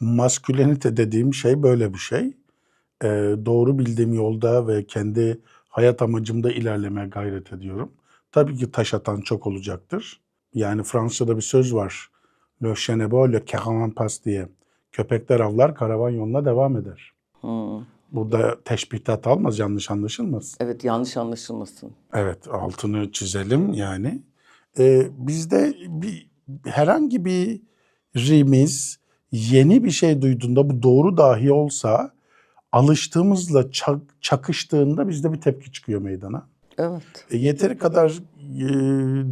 maskülenite dediğim şey böyle bir şey. Ee, doğru bildiğim yolda ve kendi hayat amacımda ilerlemeye gayret ediyorum. Tabii ki taş atan çok olacaktır. Yani Fransa'da bir söz var. Le beau, le caravan diye. Köpekler avlar, karavan yoluna devam eder. Hmm. Burada teşbihtat almaz, yanlış anlaşılmaz. Evet yanlış anlaşılmasın. Evet, altını çizelim yani. Ee, bizde bir herhangi bir rimiz yeni bir şey duyduğunda bu doğru dahi olsa alıştığımızla çak- çakıştığında bizde bir tepki çıkıyor meydana. Evet. E, yeteri kadar e,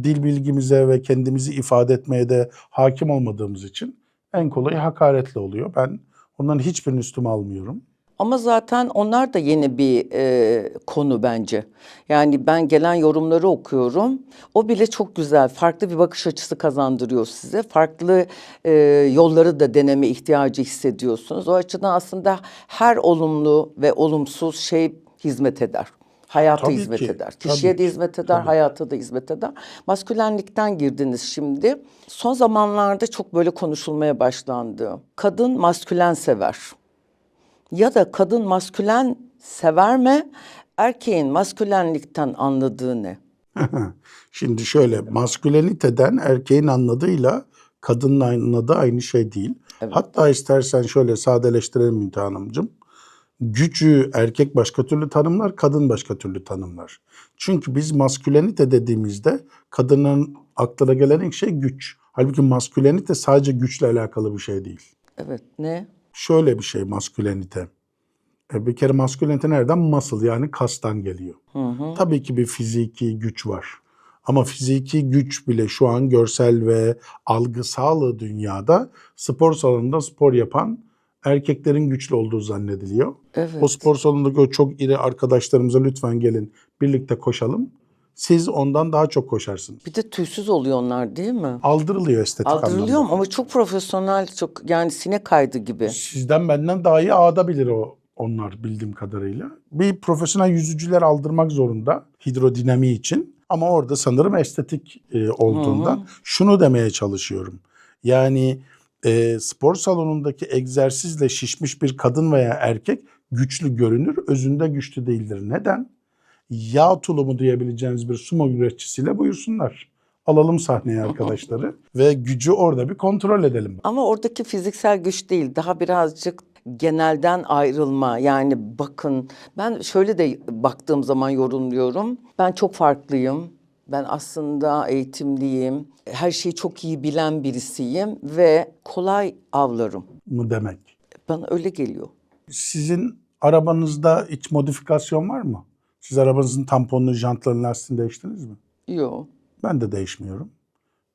dil bilgimize ve kendimizi ifade etmeye de hakim olmadığımız için en kolayı hakaretle oluyor. Ben onların hiçbirini üstüme almıyorum. Ama zaten onlar da yeni bir e, konu bence. Yani ben gelen yorumları okuyorum. O bile çok güzel. Farklı bir bakış açısı kazandırıyor size. Farklı e, yolları da deneme ihtiyacı hissediyorsunuz. O açıdan aslında her olumlu ve olumsuz şey hizmet eder. Hayata Tabii hizmet ki, eder. tabii Kişiye de ki, hizmet eder, tabii. hayata da hizmet eder. Maskülenlikten girdiniz şimdi. Son zamanlarda çok böyle konuşulmaya başlandı. Kadın maskülen sever ya da kadın maskülen sever mi? Erkeğin maskülenlikten anladığı ne? Şimdi şöyle masküleniteden erkeğin anladığıyla kadının anladığı aynı şey değil. Hatta istersen şöyle sadeleştirelim Münte Hanımcığım. Gücü erkek başka türlü tanımlar, kadın başka türlü tanımlar. Çünkü biz maskülenite dediğimizde kadının aklına gelen ilk şey güç. Halbuki maskülenite sadece güçle alakalı bir şey değil. Evet ne? Şöyle bir şey maskülenite. E, Bir kere maskülenite nereden? Muscle yani kastan geliyor. Tabii ki bir fiziki güç var. Ama fiziki güç bile şu an görsel ve algısal dünyada spor salonunda spor yapan erkeklerin güçlü olduğu zannediliyor. Evet. O spor salonundaki o çok iri arkadaşlarımıza lütfen gelin birlikte koşalım. Siz ondan daha çok koşarsınız. Bir de tüysüz oluyor onlar değil mi? Aldırılıyor estetik Aldırılıyor anlamda. mu? ama çok profesyonel, çok yani sine kaydı gibi. Sizden benden daha iyi ağda bilir o onlar bildiğim kadarıyla. Bir profesyonel yüzücüler aldırmak zorunda hidrodinamiği için. Ama orada sanırım estetik e, olduğundan şunu demeye çalışıyorum. Yani e, spor salonundaki egzersizle şişmiş bir kadın veya erkek güçlü görünür, özünde güçlü değildir. Neden? Yağ tulumu diyebileceğiniz bir sumo güreşçisiyle buyursunlar. Alalım sahneye arkadaşları ve gücü orada bir kontrol edelim. Ama oradaki fiziksel güç değil, daha birazcık genelden ayrılma. Yani bakın ben şöyle de baktığım zaman yorumluyorum. Ben çok farklıyım. Ben aslında eğitimliyim. Her şeyi çok iyi bilen birisiyim ve kolay avlarım. mı demek? Bana öyle geliyor. Sizin arabanızda iç modifikasyon var mı? Siz arabanızın tamponunu, jantlarını, lastiğini değiştiniz mi? Yok. Ben de değişmiyorum.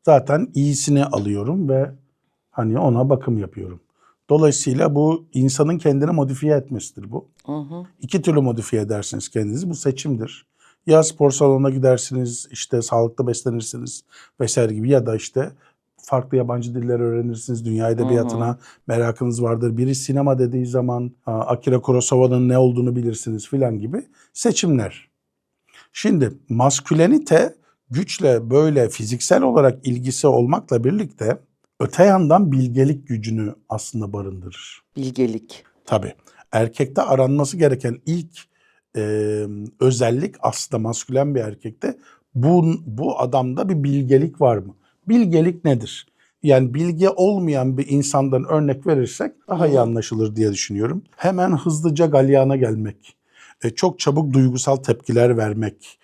Zaten iyisini alıyorum ve hani ona bakım yapıyorum. Dolayısıyla bu insanın kendini modifiye etmesidir bu. İki türlü modifiye edersiniz kendinizi. Bu seçimdir. Ya spor salonuna gidersiniz, işte sağlıklı beslenirsiniz vesaire gibi ya da işte farklı yabancı diller öğrenirsiniz. Dünya edebiyatına merakınız vardır. Biri sinema dediği zaman Akira Kurosawa'nın ne olduğunu bilirsiniz filan gibi seçimler. Şimdi maskülenite güçle böyle fiziksel olarak ilgisi olmakla birlikte öte yandan bilgelik gücünü aslında barındırır. Bilgelik. Tabii. Erkekte aranması gereken ilk e, özellik aslında maskülen bir erkekte bu, bu adamda bir bilgelik var mı? Bilgelik nedir? Yani bilgi olmayan bir insandan örnek verirsek daha iyi anlaşılır diye düşünüyorum. Hemen hızlıca galyana gelmek, e, çok çabuk duygusal tepkiler vermek,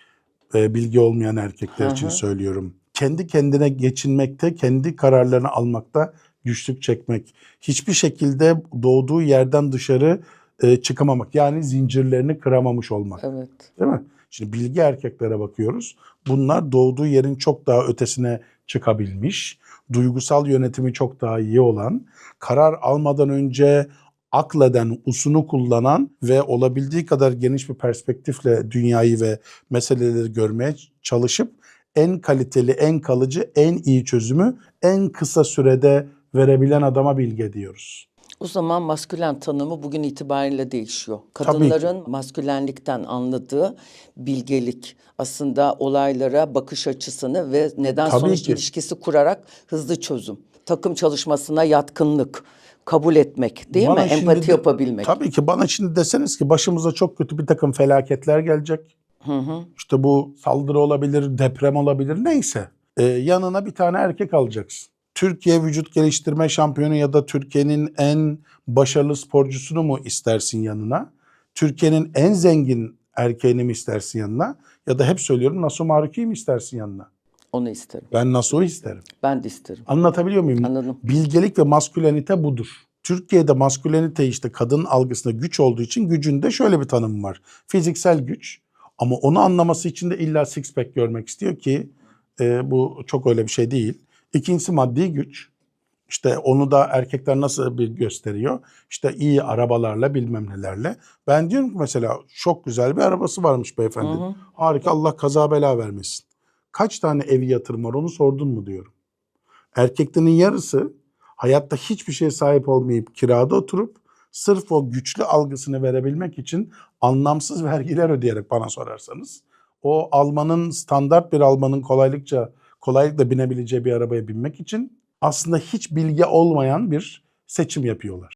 e, bilgi olmayan erkekler için söylüyorum. Kendi kendine geçinmekte, kendi kararlarını almakta güçlük çekmek. Hiçbir şekilde doğduğu yerden dışarı e, çıkamamak. Yani zincirlerini kıramamış olmak. Evet. Değil mi? Şimdi bilgi erkeklere bakıyoruz. Bunlar doğduğu yerin çok daha ötesine çıkabilmiş. Duygusal yönetimi çok daha iyi olan, karar almadan önce akleden, usunu kullanan ve olabildiği kadar geniş bir perspektifle dünyayı ve meseleleri görmeye çalışıp en kaliteli, en kalıcı, en iyi çözümü en kısa sürede verebilen adama bilge diyoruz. O zaman maskülen tanımı bugün itibariyle değişiyor. Kadınların maskülenlikten anladığı bilgelik aslında olaylara bakış açısını ve neden Tabii sonuç ki. ilişkisi kurarak hızlı çözüm. Takım çalışmasına yatkınlık. kabul etmek değil Bana mi? Empati de- yapabilmek. Tabii ki bana şimdi deseniz ki başımıza çok kötü bir takım felaketler gelecek. İşte bu saldırı olabilir, deprem olabilir neyse. Ee, yanına bir tane erkek alacaksın. Türkiye vücut geliştirme şampiyonu ya da Türkiye'nin en başarılı sporcusunu mu istersin yanına? Türkiye'nin en zengin erkeğini mi istersin yanına? Ya da hep söylüyorum Nasuh Maruki'yi mi istersin yanına? Onu isterim. Ben Nasuh'u isterim. Ben de isterim. Anlatabiliyor muyum? Anladım. Bilgelik ve maskülenite budur. Türkiye'de maskülenite işte kadın algısında güç olduğu için gücünde şöyle bir tanım var. Fiziksel güç ama onu anlaması için de illa six pack görmek istiyor ki e, bu çok öyle bir şey değil. İkincisi maddi güç. İşte onu da erkekler nasıl bir gösteriyor? İşte iyi arabalarla bilmem nelerle. Ben diyorum ki mesela çok güzel bir arabası varmış beyefendi. Harika Allah kaza bela vermesin. Kaç tane evi yatırım var onu sordun mu diyorum. Erkeklerin yarısı hayatta hiçbir şeye sahip olmayıp kirada oturup sırf o güçlü algısını verebilmek için anlamsız vergiler ödeyerek bana sorarsanız o Almanın standart bir Almanın kolaylıkça kolaylıkla binebileceği bir arabaya binmek için aslında hiç bilgi olmayan bir seçim yapıyorlar.